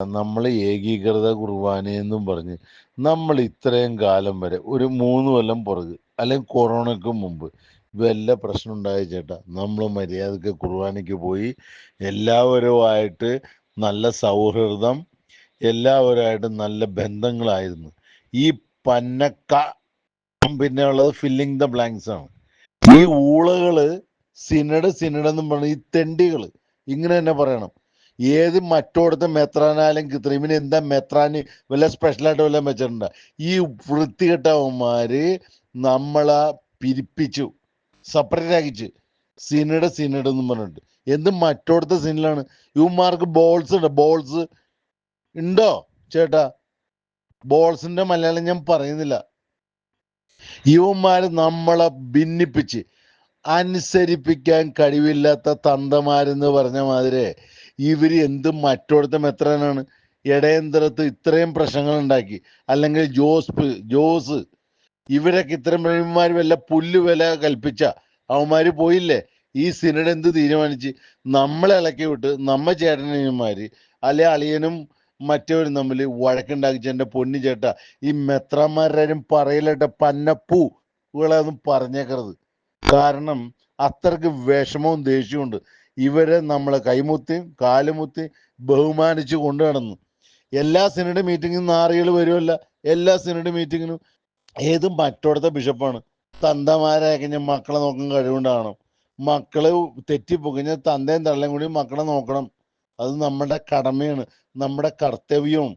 നമ്മൾ ഏകീകൃത കുർബാനയെന്നും പറഞ്ഞ് നമ്മൾ ഇത്രയും കാലം വരെ ഒരു മൂന്ന് കൊല്ലം പുറകെ അല്ലെങ്കിൽ കൊറോണയ്ക്ക് മുമ്പ് വല്ല പ്രശ്നം ഉണ്ടായ ചേട്ടാ നമ്മൾ മര്യാദയ്ക്ക് കുർബാനയ്ക്ക് പോയി എല്ലാവരുമായിട്ട് നല്ല സൗഹൃദം എല്ലാവരുമായിട്ട് നല്ല ബന്ധങ്ങളായിരുന്നു. ഈ പന്നക്ക പിന്നെ ഉള്ളത് ഫില്ലിങ് ദ ബ്ലാങ്ക്സ് ആണ്. ഈ ഊളകൾ സിനഡ് സിനഡ് എന്നും പറഞ്ഞ ഈ തെണ്ടികൾ ഇങ്ങനെ തന്നെ പറയണം. ഏത് മറ്റോടത്തെ മെത്രാനായാലും കിത്രീമിന് എന്താ മെത്രാന് വല്ല സ്പെഷ്യലായിട്ട് വല്ല വെച്ചിട്ടുണ്ട് ഈ വൃത്തികെട്ടവന്മാര് നമ്മളെ പിരിപ്പിച്ചു. സെപ്പറേറ്റ് ആക്കിച്ച്. സിനിടെ സിനഡ് എന്നും പറഞ്ഞിട്ട്. എന്ത് മറ്റോടത്തെ സിനിലാണ്? ഇവന്മാർക്ക് ബോൾസ് ഉണ്ട്. ബോൾസ് ഉണ്ടോ ചേട്ടാ? ബോൾസിന്റെ മലയാളം ഞാൻ പറയുന്നില്ല. ഇവന്മാര് നമ്മളെ ഭിന്നിപ്പിച്ച്. അനുസരിപ്പിക്കാൻ കഴിവില്ലാത്ത തന്തമാരെന്ന് പറഞ്ഞ മാതിരി ഇവർ എന്ത് മറ്റോടത്തും എത്രനാണ്? ഇടയന്തരത്ത് ഇത്രയും പ്രശ്നങ്ങൾ ഉണ്ടാക്കി. അല്ലെങ്കിൽ ജോസ് ജോസ് ഇവരൊക്കെ ഇത്രയും പ്രേമിമാർ വല്ല പുല്ല് വില കൽപ്പിച്ച അവന്മാര് പോയില്ലേ? ഈ സിനഡ് എന്ത് തീരുമാനിച്ച്? നമ്മളെ ഇളക്കി വിട്ട് നമ്മ ചേട്ടനന്മാര് അല്ലെ അളിയനും മറ്റവരും തമ്മിൽ വഴക്കുണ്ടാക്കിച്ച എന്റെ പൊന്നു ചേട്ടാ ഈ മെത്രാന്മാരും പറയലട്ട പന്നപ്പൂ ഇവളൊന്നും പറഞ്ഞേക്കരുത്. കാരണം അത്രയ്ക്ക് വിഷമവും ദേഷ്യവും ഉണ്ട്. ഇവരെ നമ്മളെ കൈമുത്തി കാലുമുത്തി ബഹുമാനിച്ച് കൊണ്ടു നടന്നു. എല്ലാ സിനഡ് മീറ്റിങ്ങിനും നാറികൾ വരുമല്ല എല്ലാ സിനഡ് മീറ്റിങ്ങിനും ഏതും മറ്റോടത്തെ ബിഷപ്പാണ്? തന്തമാരെ കഴിഞ്ഞ മക്കളെ നോക്കാൻ കഴിവുണ്ടാകണം മക്കളെ തെറ്റിപ്പൊക്കഞ്ഞ തന്തയും തള്ളയും കൂടി മക്കളെ നോക്കണം. അത് നമ്മുടെ കടമയാണ് നമ്മുടെ കർത്തവ്യവും.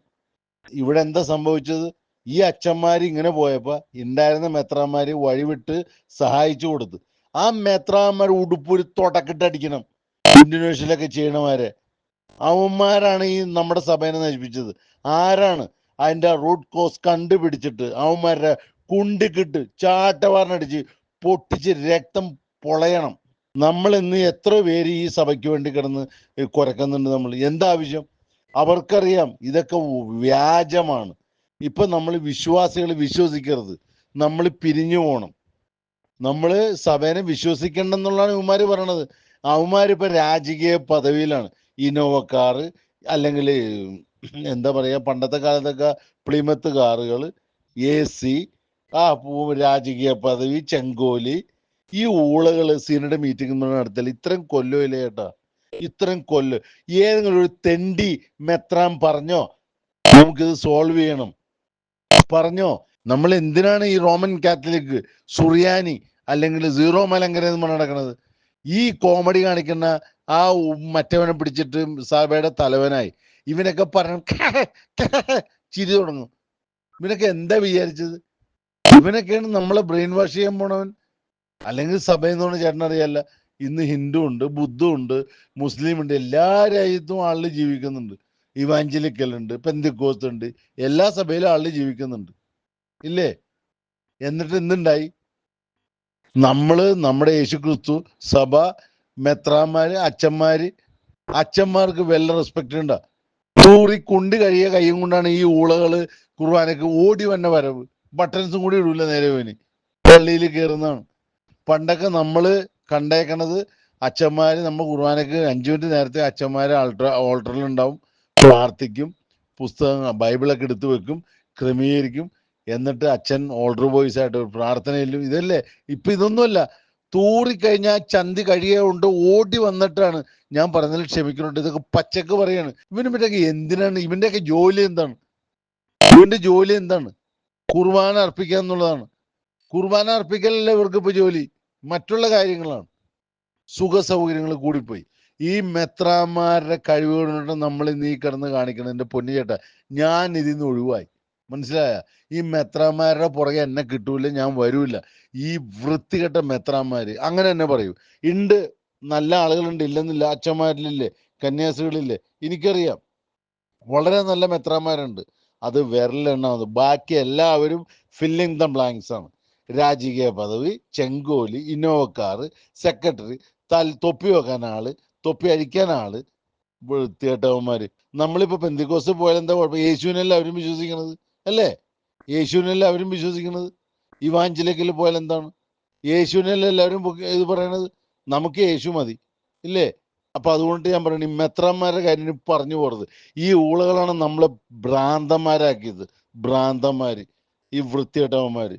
ഇവിടെ എന്താ സംഭവിച്ചത്? ഈ അച്ഛന്മാർ ഇങ്ങനെ പോയപ്പോൾ ഉണ്ടായിരുന്ന മെത്രാന്മാര് വഴിവിട്ട് സഹായിച്ചു കൊടുത്തു. ആ മെത്രാന്മാർ ഉടുപ്പൊരു തുടക്കിട്ടടിക്കണം ഇന്തോനേഷ്യയിലൊക്കെ ചെയ്യണമാരെ. അവന്മാരാണ് ഈ നമ്മുടെ സഭേനെ നശിപ്പിച്ചത്. ആരാണ് അതിന്റെ റൂട്ട് കോസ് കണ്ടുപിടിച്ചിട്ട് അവന്മാരുടെ കുണ്ടിക്കിട്ട് ചാട്ടവാറിനടിച്ച് പൊട്ടിച്ച് രക്തം പൊളയണം. നമ്മൾ ഇന്ന് എത്ര പേര് ഈ സഭയ്ക്ക് വേണ്ടി കിടന്ന് കുരക്കുന്നുണ്ട് നമ്മൾ? എന്താവശ്യം? അവർക്കറിയാം ഇതൊക്കെ വ്യാജമാണ്. ഇപ്പൊ നമ്മൾ വിശ്വാസികൾ വിശ്വസിക്കരുത്. നമ്മൾ പിരിഞ്ഞു പോകണം നമ്മൾ സഭേനെ വിശ്വസിക്കണ്ടെന്നുള്ളതാണ് ഇവന്മാര് പറയണത്. അവന്മാരിപ്പോ രാജകീയ പദവിയിലാണ്. ഇന്നോവ അല്ലെങ്കിൽ എന്താ പറയാ പണ്ടത്തെ കാലത്തൊക്കെ പ്ലിമത്ത് കാറുകൾ എ സി ആ രാജകീയ പദവി ചെങ്കോലി ഈ ഊളകൾ സീനയുടെ മീറ്റിംഗ് നടത്തൽ ഇത്രയും കൊല്ലമില്ല ചേട്ടാ ഇത്രയും കൊല്ലം. ഏതെങ്കിലും ഒരു തെണ്ടി മെത്രാൻ പറഞ്ഞോ? നമുക്കിത് സോൾവ് ചെയ്യണം. പറഞ്ഞോ? നമ്മൾ എന്തിനാണ് ഈ റോമൻ കാത്തലിക് സുറിയാനി അല്ലെങ്കിൽ സീറോ മലങ്കര എന്ന് പറഞ്ഞ് നടക്കുന്നത് ഈ കോമഡി കാണിക്കുന്ന ആ മറ്റവനെ പിടിച്ചിട്ട് സഭയുടെ തലവനായി. ഇവനൊക്കെ പറഞ്ഞു ചിരി തുടങ്ങും. ഇവനൊക്കെ എന്താ വിചാരിച്ചത്? ഇവനൊക്കെയാണ് നമ്മളെ ബ്രെയിൻ വാഷ് ചെയ്യാൻ പോണവൻ. അല്ലെങ്കിൽ സഭയിൽ പറഞ്ഞ ചേട്ടൻ അറിയാല്ല. ഇന്ന് ഹിന്ദു ഉണ്ട് ബുദ്ധുണ്ട് മുസ്ലിം ഉണ്ട് എല്ലാ രാജ്യത്തും ആളുകൾ ജീവിക്കുന്നുണ്ട്. ഇവാഞ്ചലിക്കൽ ഉണ്ട് പെന്തിക്കോസ് ഉണ്ട് എല്ലാ സഭയിലും ആളുകൾ ജീവിക്കുന്നുണ്ട്. ഇല്ലേ? എന്നിട്ട് എന്തുണ്ടായി? നമ്മൾ നമ്മുടെ യേശു ക്രിസ്തു സഭ മെത്രാന്മാര് അച്ഛന്മാര് അച്ഛന്മാർക്ക് വല്ല റെസ്പെക്ട് ഉണ്ടാ. തൂറി കൊണ്ട് കഴിയ കൈയും കൊണ്ടാണ് ഈ ഊളകൾ കുർബാനക്ക് ഓടി വന്ന വരവ്. ബട്ടൺസും കൂടി ഇടൂല നേരെ പോയിന് പള്ളിയിൽ കയറുന്നതാണ്. പണ്ടൊക്കെ നമ്മൾ കണ്ടേക്കണത് അച്ഛന്മാര് നമ്മൾ കുർബാനക്ക് അഞ്ചു മിനിറ്റ് നേരത്തെ അച്ഛന്മാര് ആൾട്ടർ ഓൾട്ടറിൽ ഉണ്ടാവും. പ്രാർത്ഥിക്കും പുസ്തകങ്ങൾ ബൈബിളൊക്കെ എടുത്തു വെക്കും ക്രമീകരിക്കും. എന്നിട്ട് അച്ഛൻ ഓൾഡർ ബോയ്സ് ആയിട്ട് പ്രാർത്ഥനയിലും ഇതല്ലേ? ഇപ്പൊ ഇതൊന്നുമല്ല. തൂറിക്കഴിഞ്ഞാൽ ചന്തി കഴിയുകൊണ്ട് ഓടി വന്നിട്ടാണ് ഞാൻ പറഞ്ഞതിൽ ക്ഷമിക്കുന്നുണ്ട്. ഇതൊക്കെ പച്ചക്ക് പറയാണ്. ഇവന് മറ്റൊക്കെ എന്തിനാണ്? ഇവന്റെയൊക്കെ ജോലി എന്താണ്? ഇവന്റെ ജോലി എന്താണ്? കുർബാന അർപ്പിക്കുക എന്നുള്ളതാണ്. കുർബാന അർപ്പിക്കലല്ല ഇവർക്ക് ഇപ്പൊ ജോലി? മറ്റുള്ള കാര്യങ്ങളാണ്. സുഖ സൗകര്യങ്ങൾ കൂടിപ്പോയി. ഈ മെത്രാന്മാരുടെ കഴിവുകൊണ്ട് നമ്മൾ നീ കിടന്ന് കാണിക്കണം എന്റെ പൊന്നു ചേട്ടാ. ഞാൻ ഇതിൽ നിന്ന് ഒഴിവായി. മനസ്സിലായ? ഈ മെത്രാന്മാരുടെ പുറകെ എന്നെ കിട്ടൂല ഞാൻ വരൂല ഈ വൃത്തികെട്ട മെത്രാന്മാര് അങ്ങനെ തന്നെ പറയൂ. ഉണ്ട് നല്ല ആളുകളുണ്ട് ഇല്ലെന്നില്ല. അച്ഛന്മാരിലില്ലേ കന്യാസികളില്ലേ എനിക്കറിയാം. വളരെ നല്ല മെത്രാന്മാരുണ്ട്. അത് വിരലെണ്ണാവുന്നത് ബാക്കി എല്ലാവരും ഫില്ലിംഗ് ദ ബ്ലാങ്ക്സ് ആണ്. രാജകീയ പദവി ചെങ്കോലി ഇന്നോവക്കാർ സെക്രട്ടറി തൽ തൊപ്പി വെക്കാൻ ആൾ തൊപ്പി അഴിക്കാൻ ആൾ. വൃത്തികെട്ടവന്മാര് നമ്മളിപ്പോ പെന്തിക്കോസ് പോയാൽ എന്താ കുഴപ്പം? യേശുവിനല്ല അവരും വിശ്വസിക്കണത്? അല്ലേ? യേശുവിനല്ല അവരും വിശ്വസിക്കണത്? ഇവാഞ്ചിലേക്കിൽ പോയാൽ എന്താണ് യേശുവിനല്ല എല്ലാവരും ഇത് പറയണത്? നമുക്ക് യേശു മതി. ഇല്ലേ? അപ്പൊ അതുകൊണ്ട് ഞാൻ പറയണ ഈ മെത്രാന്മാരുടെ കാര്യം പറഞ്ഞു പോകരുത്. ഈ ഊളകളാണ് നമ്മളെ ഭ്രാന്തന്മാരാക്കിയത്. ഭ്രാന്തന്മാര്. ഈ വൃത്തികെട്ടവന്മാര്.